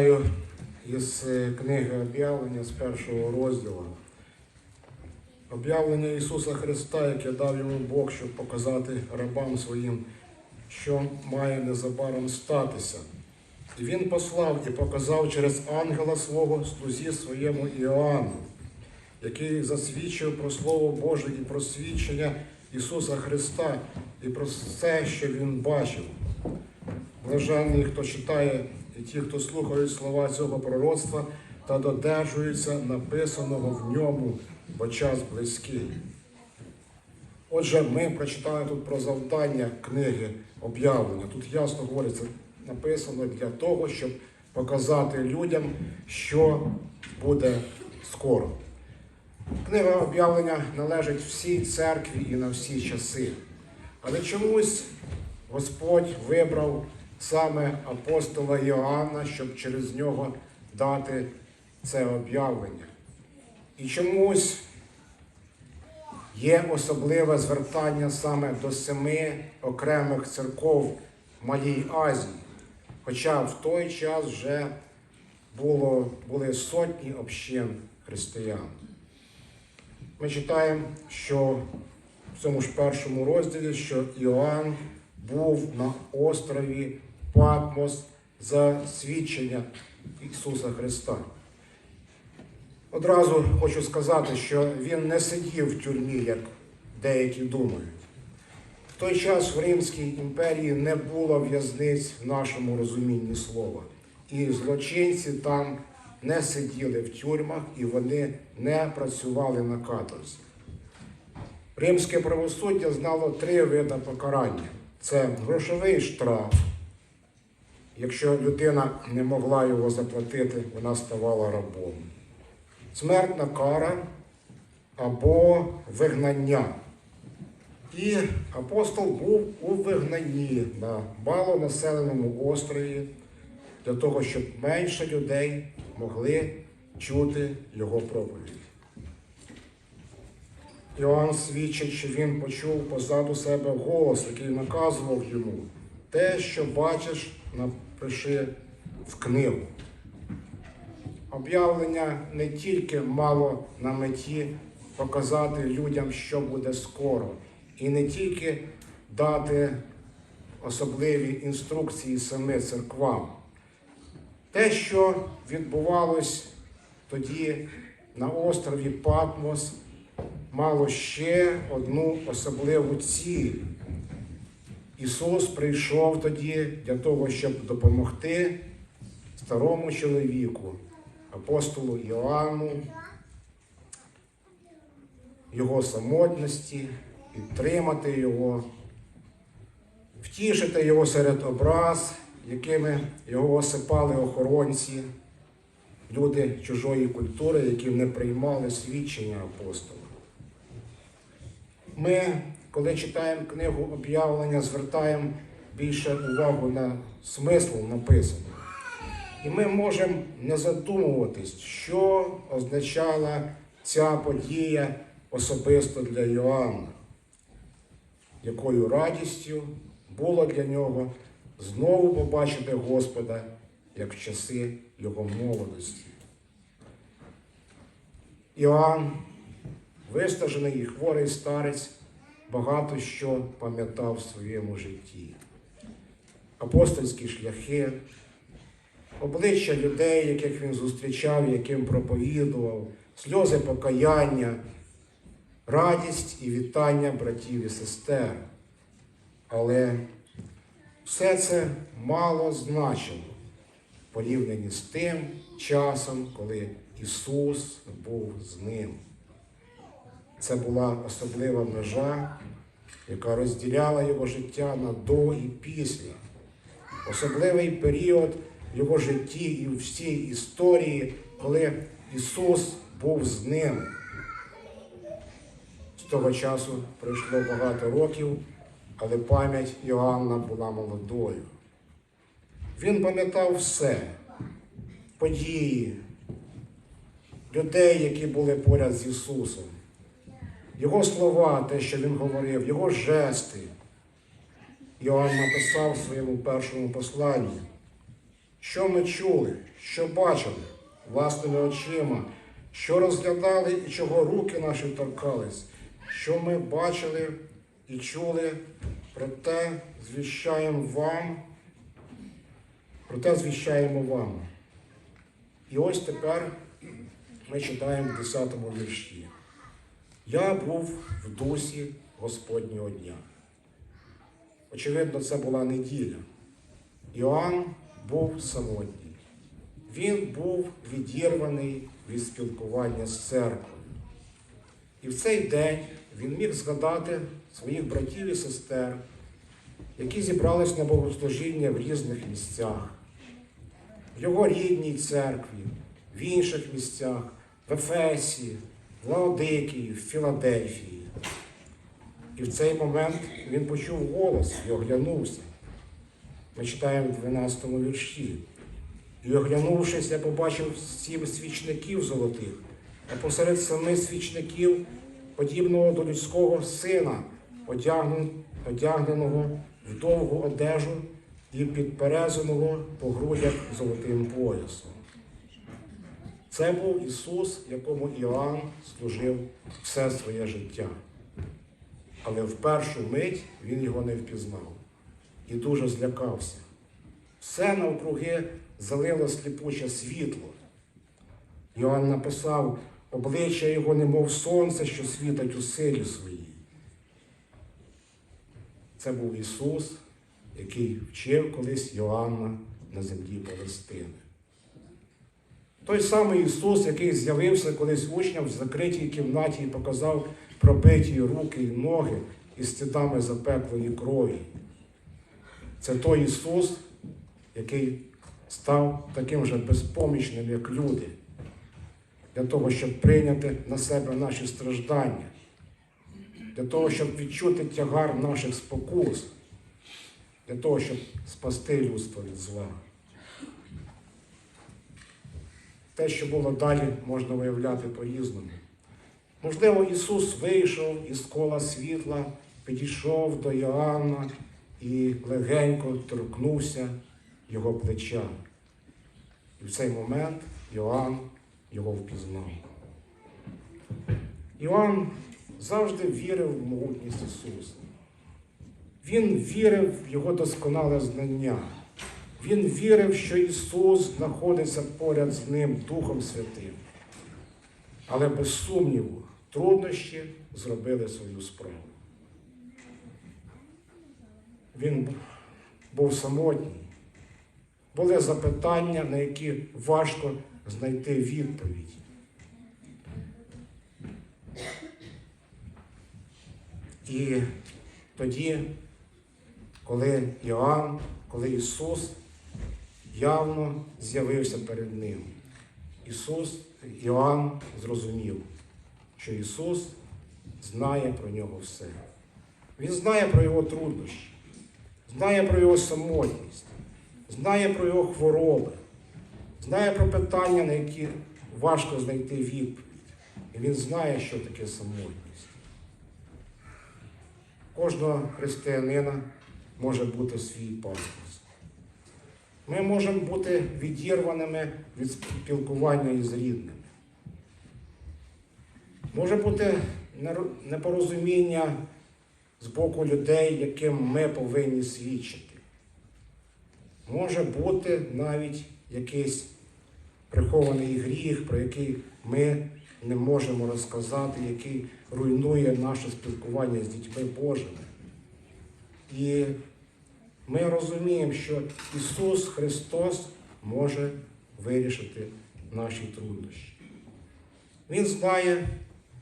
Із е, книги об'явлення з першого розділу. Об'явлення Ісуса Христа, яке дав йому Бог, щоб показати рабам своїм, що має незабаром статися. І він послав і показав через ангела свого слузі своєму Іоанну, який засвідчив про Слово Боже і про свідчення Ісуса Христа і про все, що Він бачив. Блаженний, хто читає, і ті, хто слухають слова цього пророцтва та додержуються написаного в ньому, бо час близький. Отже, ми прочитали тут про завдання книги об'явлення. Тут ясно говориться, написано для того, щоб показати людям, що буде скоро. Книга об'явлення належить всій церкві і на всі часи. Але чомусь Господь вибрав саме апостола Йоанна, щоб через нього дати це об'явлення. І чомусь є особливе звертання саме до семи окремих церков в Малій Азії. Хоча в той час вже було, були сотні общин християн. Ми читаємо, що в цьому ж першому розділі, що Іоанн був на острові Патмос за свідчення Ісуса Христа. Одразу хочу сказати, що він не сидів в тюрмі, як деякі думають. В той час в Римській імперії не було в'язниць в нашому розумінні слова. І злочинці там не сиділи в тюрмах і вони не працювали на каторзі. Римське правосуддя знало три види покарання: це грошовий штраф. Якщо людина не могла його заплатити, вона ставала рабом. Смертна кара або вигнання. І апостол був у вигнанні на малонаселеному острові для того, щоб менше людей могли чути його проповідь. Іоанн свідчить, що він почув позаду себе голос, який наказував йому те, що бачиш, напиши в книгу. Об'явлення не тільки мало на меті показати людям, що буде скоро, і не тільки дати особливі інструкції саме церквам. Те, що відбувалось тоді на острові Патмос, мало ще одну особливу ціль. Ісус прийшов тоді для того, щоб допомогти старому чоловіку, апостолу Іоанну, його самотності, підтримати його, втішити його серед образ, якими його осипали охоронці, люди чужої культури, які не приймали свідчення апостола. Ми, коли читаємо книгу об'явлення, звертаємо більше увагу на смисл написаного. І ми можемо не задумуватись, що означала ця подія особисто для Йоанна, якою радістю було для нього знову побачити Господа, як в часи його молодості. Іоанн, вистажений і хворий старець, багато що пам'ятав в своєму житті. Апостольські шляхи, обличчя людей, яких він зустрічав, яким проповідував, сльози покаяння, радість і вітання братів і сестер. Але все це мало значило в порівнянні з тим часом, коли Ісус був з ним. Це була особлива межа, яка розділяла його життя на до і після. Особливий період в його житті і в всій історії, коли Ісус був з ним. З того часу пройшло багато років, але пам'ять Йоанна була молодою. Він пам'ятав все, події, людей, які були поряд з Ісусом, Його слова, те, що Він говорив, Його жести. Йоанн написав в своєму першому посланні. що ми чули, що бачили власними очима, що розглядали і чого руки наші торкались, що ми бачили і чули, про те звіщаємо вам, про те звіщаємо вам. І ось тепер ми читаємо в 10 вірші. Я був в дусі Господнього дня. Очевидно, це була неділя. Іоанн був самотній. Він був відірваний від спілкування з церквою. І в цей день він міг згадати своїх братів і сестер, які зібрались на богослужіння в різних місцях, в його рідній церкві, в інших місцях, в Ефесі, в в Філадельфії. І в цей момент він почув голос і оглянувся. Ми читаємо в 12 вірші. І оглянувшись, я побачив сім свічників золотих, а посеред семи свічників, подібного до людського сина, одягненого в довгу одежу і підперезаного по грудях золотим поясом. Це був Ісус, якому Іоанн служив все своє життя. Але в першу мить він його не впізнав і дуже злякався. Все навкруги залило сліпуче світло. Йоанн написав, обличчя його немов сонце, що світить у силі своїй. Це був Ісус, який вчив колись Йоанна на землі Палестини. Той самий Ісус, який з'явився колись учням в закритій кімнаті і показав пробиті руки і ноги із слідами запеклої крові. Це той Ісус, який став таким же безпомічним, як люди, для того, щоб прийняти на себе наші страждання, для того, щоб відчути тягар наших спокус, для того, щоб спасти людство від зла. Те, що було далі, можна виявляти по-різному. Можливо, Ісус вийшов із кола світла, підійшов до Йоанна і легенько торкнувся його плеча. І в цей момент Йоанн його впізнав. Іоанн завжди вірив в могутність Ісуса. Він вірив в Його досконале знання. Він вірив, що Ісус знаходиться поряд з ним Духом Святим. Але без сумніву, труднощі зробили свою справу. Він був самотній. Були запитання, на які важко знайти відповідь. І тоді, коли Іоанн, коли Ісус явно з'явився перед ним, Ісус, Іоанн зрозумів, що Ісус знає про нього все. Він знає про його труднощі, знає про його самотність, знає про його хвороби, знає про питання, на які важко знайти відповідь. І він знає, що таке самотність. Кожного християнина може бути свій пафос. Ми можемо бути відірваними від спілкування із рідними. Може бути непорозуміння з боку людей, яким ми повинні свідчити. Може бути навіть якийсь прихований гріх, про який ми не можемо розказати, який руйнує наше спілкування з дітьми Божими. І ми розуміємо, що Ісус Христос може вирішити наші труднощі. Він знає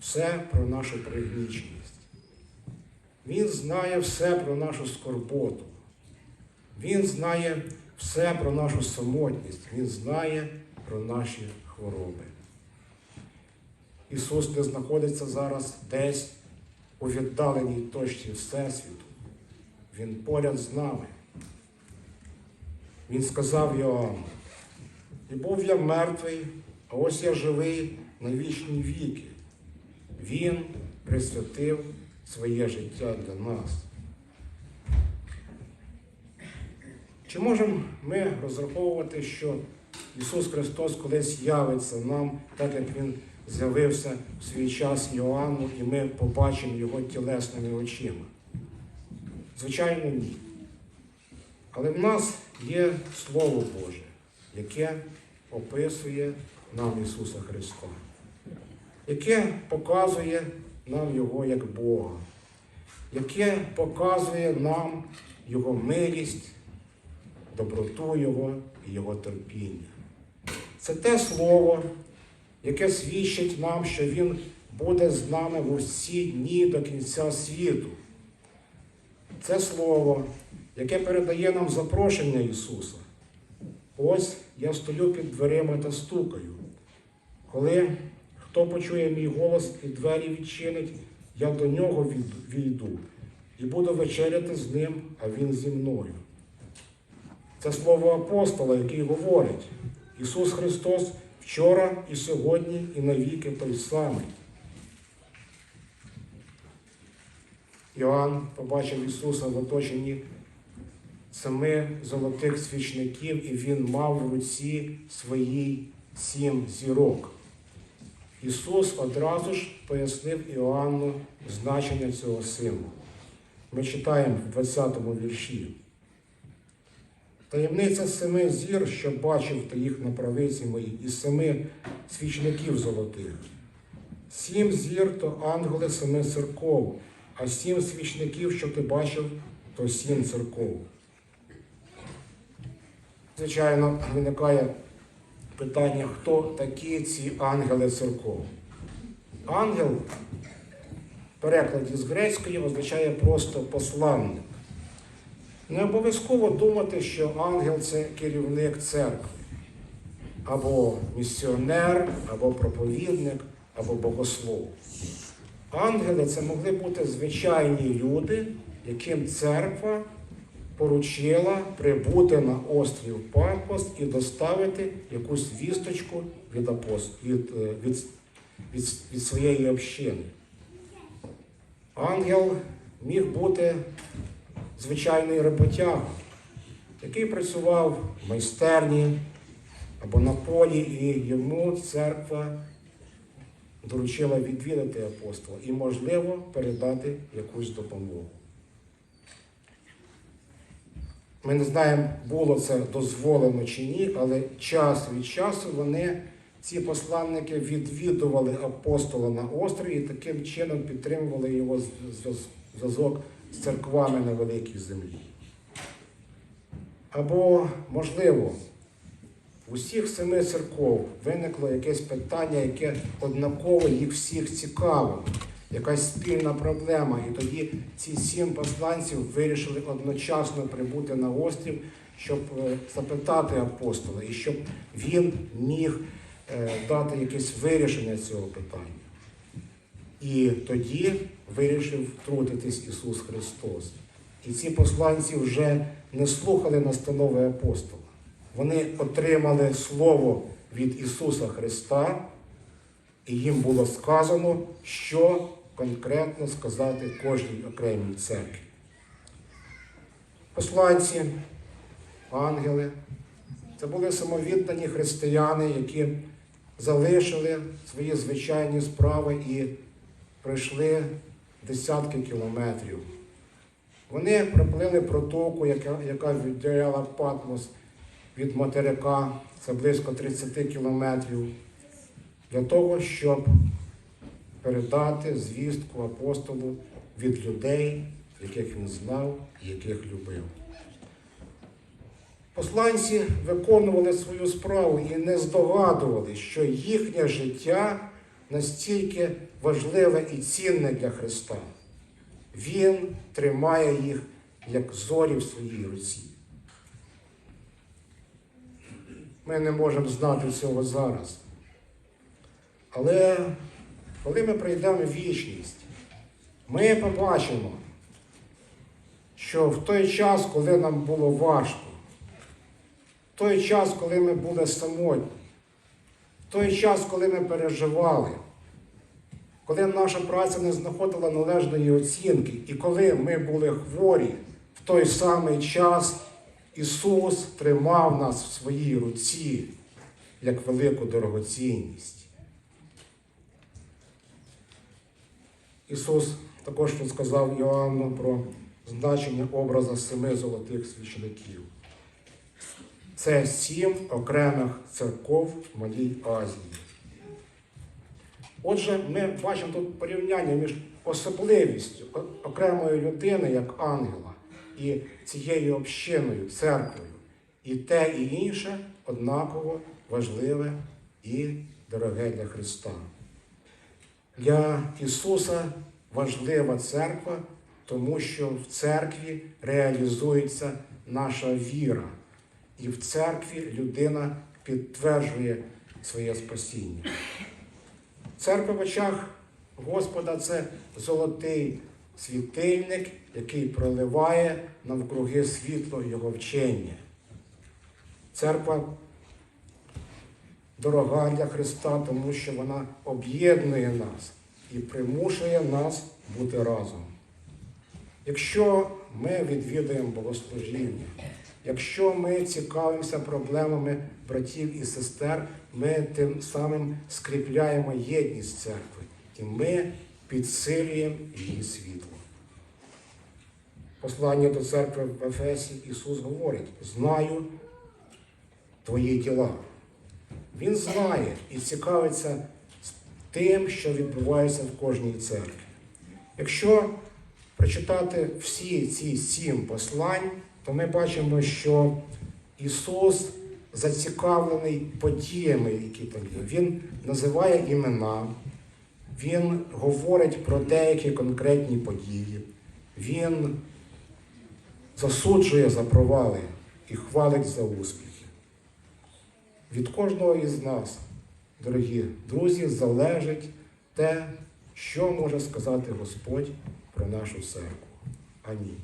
все про нашу пригніченість. Він знає все про нашу скорботу. Він знає все про нашу самотність. Він знає про наші хвороби. Ісус не знаходиться зараз десь у віддаленій точці Всесвіту. Він поряд з нами. Він сказав Йоанну, і був я мертвий, а ось я живий на вічні віки. Він присвятив своє життя для нас. Чи можемо ми розраховувати, що Ісус Христос колись явиться нам, так як Він з'явився в свій час Йоанну, і ми побачимо Його тілесними очима? Звичайно, ні. Але в нас є Слово Боже, яке описує нам Ісуса Христа, яке показує нам Його як Бога, яке показує нам Його милість, доброту Його і Його терпіння. Це те слово, яке свідчить нам, що Він буде з нами в усі дні до кінця світу. Це слово, яке передає нам запрошення Ісуса. Ось я стою під дверима та стукаю. Коли хто почує мій голос і двері відчинить, я до нього війду і буду вечеряти з ним, а він зі мною. Це слово апостола, який говорить: Ісус Христос вчора і сьогодні, і навіки той самий. Іоанн побачив Ісуса в оточенні семи золотих свічників, і він мав в руці своїй сім зірок. Ісус одразу ж пояснив Іоанну значення цього символу. Ми читаємо в 20 вірші. Таємниця семи зір, що бачив ти їх на правиці моїй, і семи свічників золотих. Сім зір то ангели семи церков, а сім свічників, що ти бачив, то сім церков. Звичайно, виникає питання, хто такі ці ангели церков. Ангел в перекладі з грецької означає просто посланник. Не обов'язково думати, що ангел це керівник церкви, або місіонер, або проповідник, або богослов. Ангели це могли бути звичайні люди, яким церква поручила прибути на острів Патмос і доставити якусь вісточку від, апост... від, е, від, від, від своєї общини. Ангел міг бути звичайний роботяга, який працював в майстерні або на полі, і йому церква доручила відвідати апостола і, можливо, передати якусь допомогу. Ми не знаємо, було це дозволено чи ні, але час від часу вони, ці посланники, відвідували апостола на острові і таким чином підтримували його зв'язок з церквами на великій землі. Або, можливо, в усіх семи церков виникло якесь питання, яке однаково їх всіх цікавило, якась спільна проблема. І тоді ці сім посланців вирішили одночасно прибути на острів, щоб е, запитати апостола, і щоб він міг е, дати якесь вирішення цього питання. І тоді вирішив втрутитись Ісус Христос. І ці посланці вже не слухали настанови апостола. Вони отримали слово від Ісуса Христа, і їм було сказано, що конкретно сказати кожній окремій церкві. Посланці, ангели, це були самовіддані християни, які залишили свої звичайні справи і пройшли десятки кілометрів. Вони проплили протоку, яка, яка відділяла Патмос від материка, це близько 30 кілометрів, для того, щоб передати звістку апостолу від людей, яких він знав і яких любив. Посланці виконували свою справу і не здогадували, що їхнє життя настільки важливе і цінне для Христа. Він тримає їх як зорі в своїй руці. Ми не можемо знати цього зараз. Але коли ми прийдемо в вічність, ми побачимо, що в той час, коли нам було важко, в той час, коли ми були самотні, в той час, коли ми переживали, коли наша праця не знаходила належної оцінки, і коли ми були хворі, в той самий час Ісус тримав нас в своїй руці як велику дорогоцінність. Ісус також сказав Іоанну про значення образа семи золотих свічників. Це сім окремих церков в Малій Азії. Отже, ми бачимо тут порівняння між особливістю окремої людини як ангела і цією общиною, церквою. І те, і інше однаково важливе і дороге для Христа. Для Ісуса важлива церква, тому що в церкві реалізується наша віра. І в церкві людина підтверджує своє спасіння. Церква в очах Господа це золотий світильник, який проливає навкруги світло Його вчення. Церква дорога для Христа, тому що вона об'єднує нас і примушує нас бути разом. Якщо ми відвідуємо богослужіння, якщо ми цікавимося проблемами братів і сестер, ми тим самим скріпляємо єдність церкви і ми підсилюємо її світло. Послання до церкви в Ефесі Ісус говорить: знаю твої діла. Він знає і цікавиться тим, що відбувається в кожній церкві. Якщо прочитати всі ці сім послань, то ми бачимо, що Ісус зацікавлений подіями, які там є. Він називає імена, Він говорить про деякі конкретні події, Він засуджує за провали і хвалить за успіхи. Від кожного із нас, дорогі друзі, залежить те, що може сказати Господь про нашу церкву. Амінь.